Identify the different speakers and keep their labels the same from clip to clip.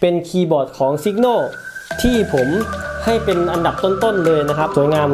Speaker 1: เป็นคีย์บอร์ดของ Signal ที่ผมให้เป็นอันดับต้นๆเลยนะครับ สวยงาม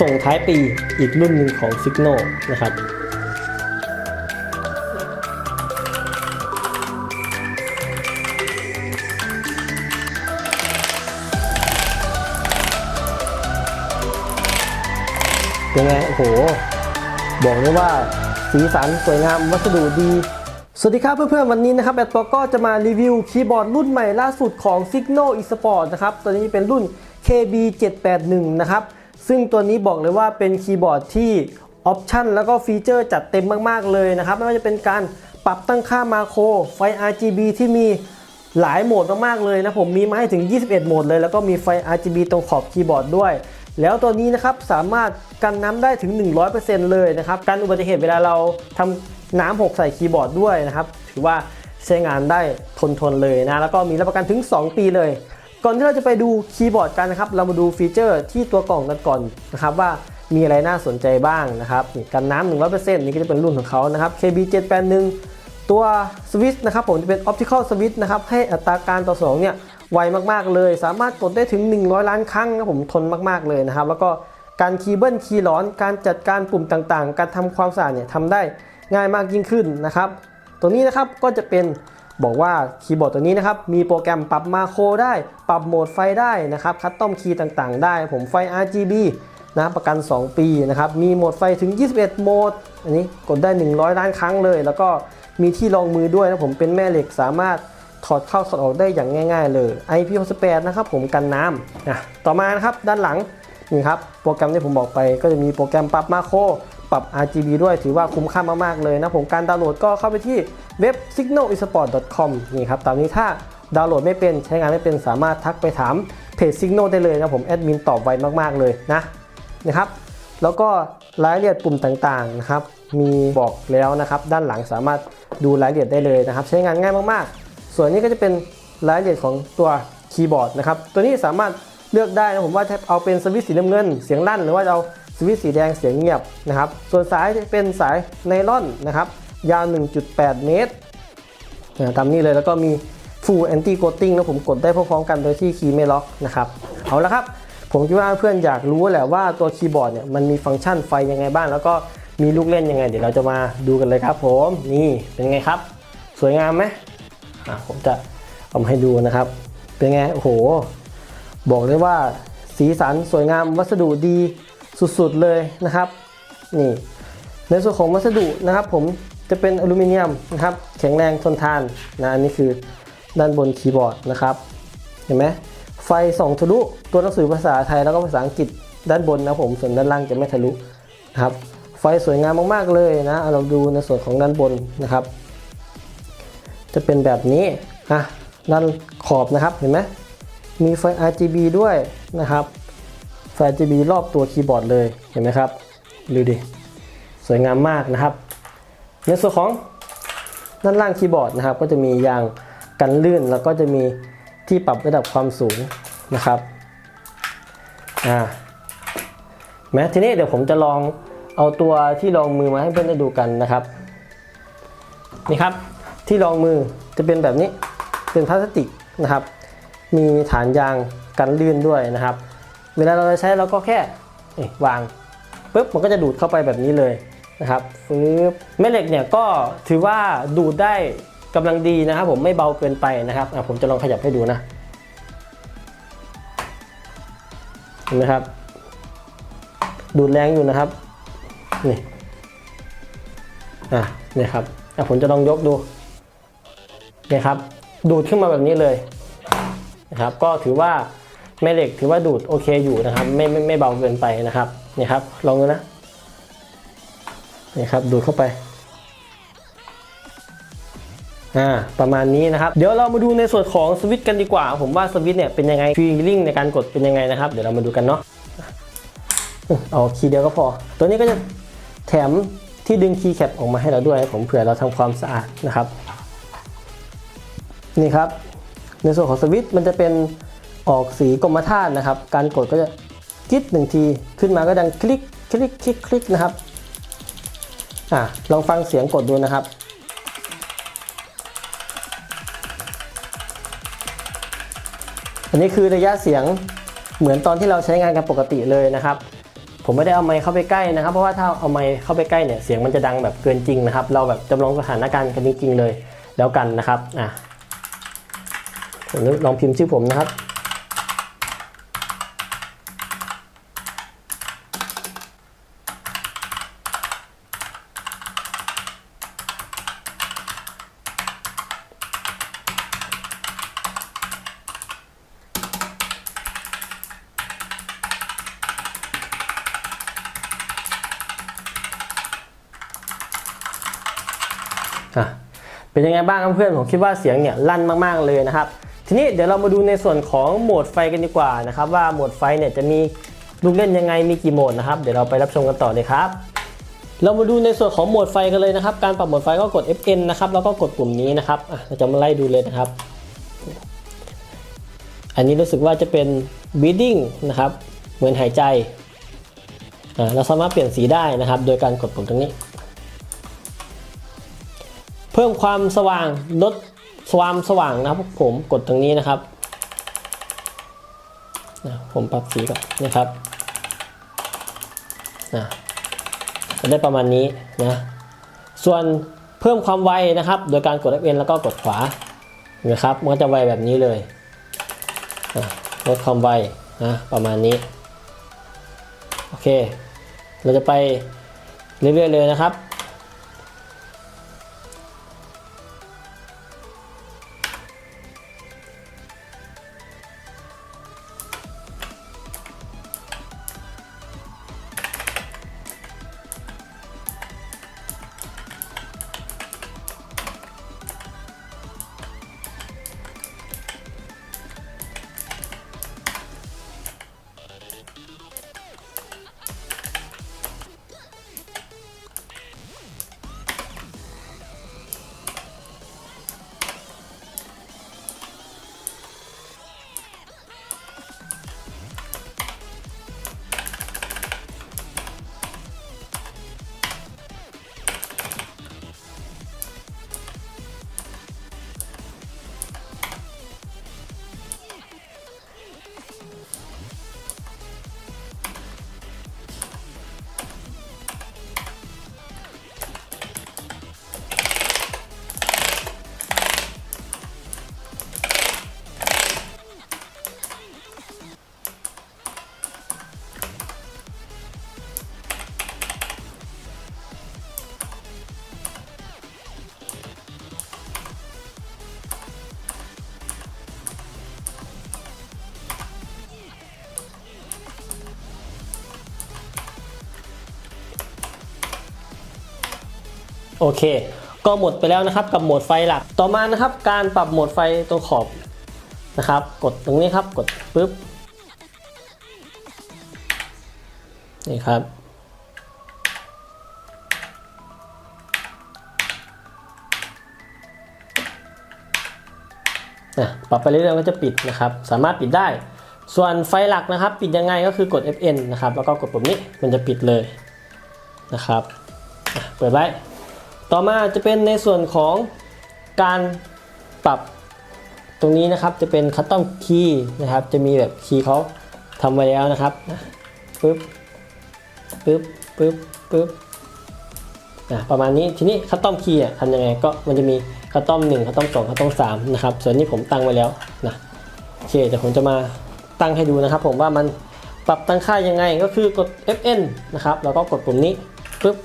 Speaker 1: ส่งท้ายปีอีกรุ่นหนึ่งของ Signal นะครับเป็นไงโอ้โห บอกเลยว่าสีสันสวยงามวัสดุดี สวัสดีครับเพื่อนๆ วันนี้นะครับแอดปอก็จะมารีวิวคีย์บอร์ดรุ่นใหม่ล่าสุดของ Signal eSport นะครับตัวนี้เป็นรุ่น KB781 นะครับซึ่งตัวนี้บอกเลยว่าเป็นคีย์บอร์ดที่ออปชันแล้วก็ฟีเจอร์จัดเต็มมากๆเลยนะครับไม่ว่าจะเป็นการปรับตั้งค่ามาโครไฟ RGB ที่มีหลายโหมดมากๆเลยนะผมมีมาให้ถึง 21 โหมดเลย แล้วก็มีไฟ RGB ตรงขอบคีย์บอร์ดด้วย แล้วตัวนี้นะครับสามารถกันน้ำได้ถึง 100%เลยนะครับกันอุบัติเหตุเวลาเราทำ น้ำหกใส่คีย์บอร์ดด้วยนะครับ ถือว่าใช้งานได้ทนทนเลยนะ แล้วก็มีรับประกันถึง 2 ปีเลย ก่อนที่เราจะไปดูคีย์บอร์ดกันนะครับ เรามาดูฟีเจอร์ที่ตัวกล่องกันก่อนนะครับว่ามีอะไรน่าสนใจบ้างนะครับนี่กันน้ำ100%นี่ก็จะเป็นรุ่นของเขานะครับ KB781 ตัวสวิตช์นะครับผมจะเป็น Optical Switch นะครับให้อัตราการต่อสนองเนี่ยไวมากๆเลย สามารถกดได้ถึง 100 ล้านครั้งนะผมทนมากๆเลยนะครับ แล้วก็การคีย์เบิลคีย์ร้อน การจัดการปุ่มต่างๆ การทำความสะอาดเนี่ยทำได้ ง่ายมากยิ่งขึ้นนะครับ ตัวนี้นะครับก็จะเป็นบอกว่าคีย์บอร์ดตัวนี้นะครับมีโปรแกรมปรับมาโครได้ ปรับโหมดไฟได้นะครับคัสตอมคีย์ต่างๆ ได้ ผมไฟ RGB นะประกัน 2 ปีนะครับมีโหมดไฟถึง 21 โหมด อันนี้กดได้ 100 ล้านครั้งเลย แล้วก็มีที่รองมือด้วยนะผมเป็นแม่เหล็กสามารถถอดเข้าถอดออกได้อย่างง่าย ๆ เลย IP68 นะครับผมกันน้ำนะต่อมานะครับด้านหลังนี่ครับโปรแกรมที่ผมบอกไปก็จะมีโปรแกรมปรับมาโคร ปรับ RGB ด้วยถือว่าคุ้มค่ามากๆเลยนะผมการดาวน์โหลดก็เข้าไปที่เว็บ signalesport.com นี่ครับตามนี้ถ้าดาวน์โหลดไม่เป็นใช้งานไม่เป็นสามารถทักไปถามเพจ Signal ได้เลยนะผมแอดมินตอบไวมากๆเลยนะนะครับแล้วก็รายละเอียดปุ่มต่างๆนะครับมีบอกแล้วนะครับด้านหลังสามารถดูรายละเอียดได้เลยนะครับ ใช้งานง่ายมากๆ ส่วนนี้ก็จะเป็นรายละเอียดของตัวคีย์บอร์ดนะครับตัวนี้สามารถเลือกได้นะผมว่าเอาเป็นสวิตช์สีน้ำเงินเสียงลั่นหรือว่าเอา วิตสีแดงเสียงเงียบนะครับ ส่วนสายเป็นสายไนล่อนนะครับ ยาว 1.8 เมตรอ่าตามนี้เลยแล้วก็มี Full Anti Coating นะผมกดได้พร้อมๆกันโดยที่คีย์ไม่ล็อกนะครับ เอาละครับ ผมคิดว่าเพื่อนอยากรู้แหละว่าตัวคีย์บอร์ดเนี่ยมันมีฟังก์ชันไฟยังไงบ้าง แล้วก็มีลูกเล่นยังไง เดี๋ยวเราจะมาดูกันเลยครับ ผมนี่เป็นไงครับ สวยงามไหมอะผมจะเอามาให้ดูนะครับ เป็นไงโอ้โห บอกเลยว่าสีสันสวยงามวัสดุดี สุดๆเลยนะครับนี่ในส่วนของวัสดุนะครับ ผมจะเป็นอลูมิเนียมนะครับ แข็งแรงทนทานนะอันนี้คือด้านบนคีย์บอร์ดนะครับเห็นไหมไฟส่องทะลุตัวหนังสือภาษาไทยแล้วก็ภาษาอังกฤษด้านบนนะผมส่วนด้านล่างจะไม่ทะลุนะครับไฟสวยงามมากๆเลยนะเราดูในส่วนของด้านบนนะครับ จะเป็นแบบนี้อะด้านขอบนะครับเห็นไหมมีไฟ RGB ด้วยนะครับ ไฟ RGB รอบตัวคีย์บอร์ดเลยเห็นไหมครับดูดิสวยงามมากนะครับในส่วนของด้านล่างคีย์บอร์ดนะครับ ก็จะมียางกันลื่น แล้วก็จะมีที่ปรับระดับความสูงนะครับอ่าแม้ทีนี้เดี๋ยวผมจะลองเอาตัวที่รองมือมาให้เพื่อนได้ดูกันนะครับนี่ครับที่รองมือจะเป็นแบบนี้เป็นพลาสติกนะครับ มีฐานยางกันลื่นด้วยนะครับ เวลาเราจะใช้เราก็แค่วางปุ๊บมันก็จะดูดเข้าไปแบบนี้เลยนะครับฟื้บแม่เหล็กเนี่ยก็ถือว่าดูดได้กำลังดีนะครับ ผมไม่เบาเกินไปนะครับอะผมจะลองขยับให้ดูนะเห็นไหมครับ ดูดแรงอยู่นะครับนี่อะเนี่ยครับอะผมจะลองยกดูนี่ครับ ดูดขึ้นมาแบบนี้เลยนะครับ ก็ถือว่า แม่เหล็กถือว่าดูดโอเคอยู่นะครับ ไม่ไม่ไม่เบาเกินไปนะครับนี่ครับ ลองดูนะนี่ครับดูดเข้าไปอ่าประมาณนี้นะครับ เดี๋ยวเรามาดูในส่วนของสวิตช์กันดีกว่า ผมว่าสวิตช์เนี่ยเป็นยังไงฟีลลิ่งในการกดเป็นยังไงนะครับ เดี๋ยวเรามาดูกันเนาะเอาคีย์เดียวก็พอ ตัวนี้ก็จะแถมที่ดึงคีย์แคปออกมาให้เราด้วย ผมเผื่อเราทำความสะอาดนะครับ นี่ครับ ในส่วนของสวิตช์มันจะเป็น ออกสีกรมท่าตุนะครับ การกดก็จะกิ๊ดหนึ่งทีขึ้นมาก็ดังคลิกคลิกคลิกคลิกนะครับอะลองฟังเสียงกดดูนะครับอันนี้คือระยะเสียงเหมือนตอนที่เราใช้งานกันปกติเลยนะครับ ผมไม่ได้เอาไมค์เข้าไปใกล้นะครับ เพราะว่าถ้าเอาไมค์เข้าไปใกล้เนี่ยเสียงมันจะดังแบบเกินจริงนะครับ เราแบบจำลองสถานการณ์กันจริงๆเลยแล้วกันนะครับอะผมลองพิมพ์ชื่อผมนะครับ เป็นยังไงบ้างครับเพื่อนผมคิดว่าเสียงเนี่ยลั่นมากๆเลยนะครับ ทีนี้เดี๋ยวเรามาดูในส่วนของโหมดไฟกันดีกว่านะครับ ว่าโหมดไฟเนี่ยจะมีลูกเล่นยังไงมีกี่โหมดนะครับ เดี๋ยวเราไปรับชมกันต่อเลยครับ เรามาดูในส่วนของโหมดไฟกันเลยนะครับ การปรับโหมดไฟก็กด Fn นะครับแล้วก็กดปุ่มนี้นะครับเราจะมาไล่ดูเลยนะครับ อันนี้รู้สึกว่าจะเป็น breathing นะครับ เหมือนหายใจอ่าเราสามารถเปลี่ยนสีได้นะครับ โดยการกดปุ่มตรงนี้ พิ่มความสว่างลดความสว่างนะครับผมกดตรงนี้นะครับนะผมปรับสีก่อนนะครับนะจะได้ประมาณนี้นะส่วนเพิ่มความไวนะครับ โดยการกด F N แล้วก็กดขวานะครับมันก็จะไวแบบนี้เลยนะลดความไวนะประมาณนี้โอเค เราจะไปเรื่อยๆเลยนะครับ โอเค ก็หมดไปแล้วนะครับกับโหมดไฟหลัก ต่อมานะครับ การปรับโหมดไฟตรงขอบนะครับ กดตรงนี้ครับ กดปุ๊บ นี่ครับอะปรับไปเรื่อยๆก็จะปิดนะครับ สามารถปิดได้ ส่วนไฟหลักนะครับ ปิดยังไงก็คือกด Fn นะครับ แล้วก็กดปุ่มนี้ มันจะปิดเลยนะครับ เปิดไว้ ต่อมาจะเป็นในส่วนของการปรับตรงนี้นะครับจะเป็นคัตตอมคีย์นะครับ จะมีแบบคีย์เขาทำไว้แล้วนะครับปึ๊บปึ๊บปึ๊บปึ๊บอะประมาณนี้ทีนี้คัตตอมคีย์อะทำยังไงก็มันจะมีคัตตอม1คัตตอม2คัตตอม3นะครับส่วนนี้ผมตั้งไว้แล้วนะโอเคเดี๋ยวผมจะมาตั้งให้ดูนะครับ ผมว่ามันปรับตั้งค่ายังไงก็คือกด Fn นะครับแล้วก็กดปุ่มนี้ปึ๊บ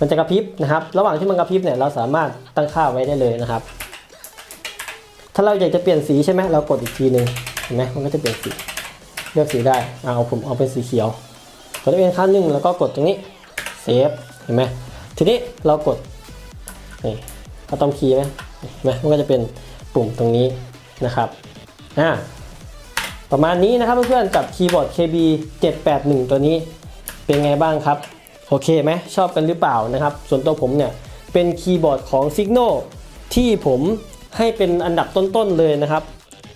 Speaker 1: มันจะกระพริบนะครับ ระหว่างที่มันกระพริบเนี่ยเราสามารถตั้งค่าไว้ได้เลยนะครับ ถ้าเราอยากจะเปลี่ยนสีใช่ไหมเรากดอีกทีหนึ่งเห็นไหมมันก็จะเปลี่ยนสีเลือกสีได้เอาผมเอาเป็นสีเขียวกดเป็นค่าหนึ่งแล้วก็กดตรงนี้เซฟเห็นไหมทีนี้เรากดนี่เขาต้องคีย์ไหมเห็นไหมมันก็จะเป็นปุ่มตรงนี้นะครับอ่าประมาณนี้นะครับเพื่อนๆกับคีย์บอร์ด KB 781 ตัวนี้เป็นไงบ้างครับ โอเคไหมชอบกันหรือเปล่านะครับ ส่วนตัวผมเนี่ยเป็นคีย์บอร์ดของ Signal ที่ผมให้เป็นอันดับต้นๆเลยนะครับ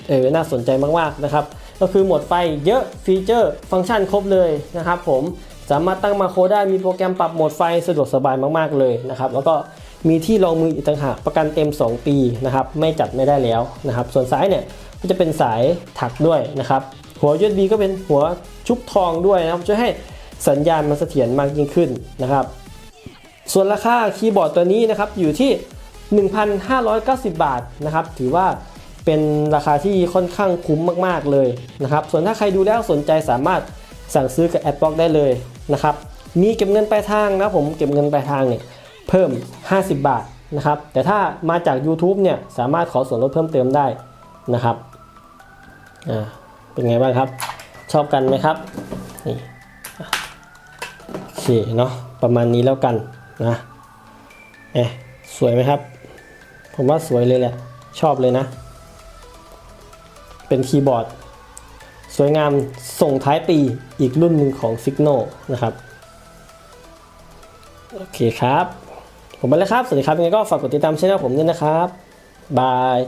Speaker 1: เออน่าสนใจมากๆนะครับ ก็คือหมดไฟเยอะฟีเจอร์ ฟังก์ชันครบเลยนะครับผมสามารถตั้งมาโคได้มีโปรแกรมปรับโหมดไฟสะดวกสบายมากๆเลยนะครับ แล้วก็มีที่รองมืออีกต่างหากประกันเต็ม 2 ปีนะครับ ไม่จัดไม่ได้แล้วนะครับ ส่วนซ้ายเนี่ยก็จะเป็นสายถักด้วยนะครับ หัว USB ก็เป็นหัวชุบทองด้วยนะครับช่วยให้ สัญญาณมันเสถียรมากยิ่งขึ้นนะครับ ส่วนราคาคีย์บอร์ดตัวนี้นะครับอยู่ที่ 1,590 บาทนะครับ ถือว่าเป็นราคาที่ค่อนข้างคุ้มมากๆเลยนะครับ ส่วนถ้าใครดูแล้วสนใจสามารถสั่งซื้อกับแอดบล็อกได้เลยนะครับ มีเก็บเงินปลายทางนะผมเก็บเงินปลายทางเนี่ยเพิ่ม 50 บาทนะครับ แต่ถ้ามาจาก YouTube เนี่ยสามารถขอส่วนลดเพิ่มเติมได้นะครับ อ่า เป็นไงบ้างครับ ชอบกันไหมครับ นี่ เคเนาะประมาณนี้แล้วกันนะเอ๊ะสวยไหมครับ ผมว่าสวยเลยแหละชอบเลยนะ เป็นคีย์บอร์ด สวยงามส่งท้ายปีอีกรุ่นหนึ่งของ Signal นะครับโอเคครับ ผมไปแล้วครับ สวัสดีครับยังไงก็ฝากกดติดตามช่องผมด้วยนะครับ บาย